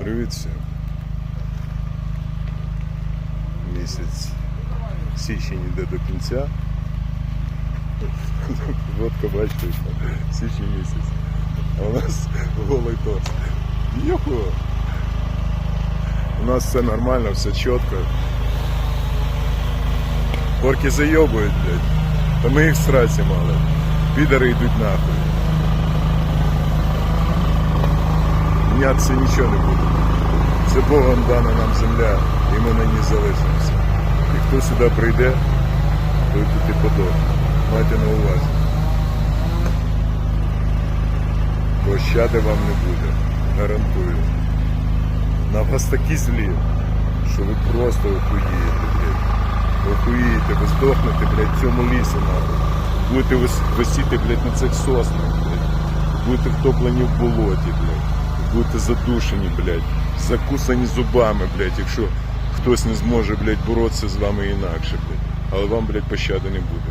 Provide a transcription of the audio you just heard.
Привіт всім. Місяць січень йде до кінця. Водка бачите, січень місяць. А у нас голий торс. Йоху! У нас все нормально, все чітко. Орки зайобують, блядь. Та ми їх сраці мали. Підари йдуть нахуй. Мінятися нічого не буде. Це Богом дана нам земля, і ми на ній залишимося. І хто сюди прийде, той тут і подохне. Майте на увазі. Пощади вам не буде. Гарантую. На вас такі злі, що ви просто охуєєте, блядь. Охуєєте, ви здохнете, блядь, цьому лісі нахуй. Будете висіти, блядь, на цих соснах, блядь. Будете втоплені в болоті, блядь. Будете задушені, блядь. Закусані зубами, блядь, якщо хтось не зможе, блядь, боротися з вами інакше, блядь. Але вам, блядь, пощади не буде.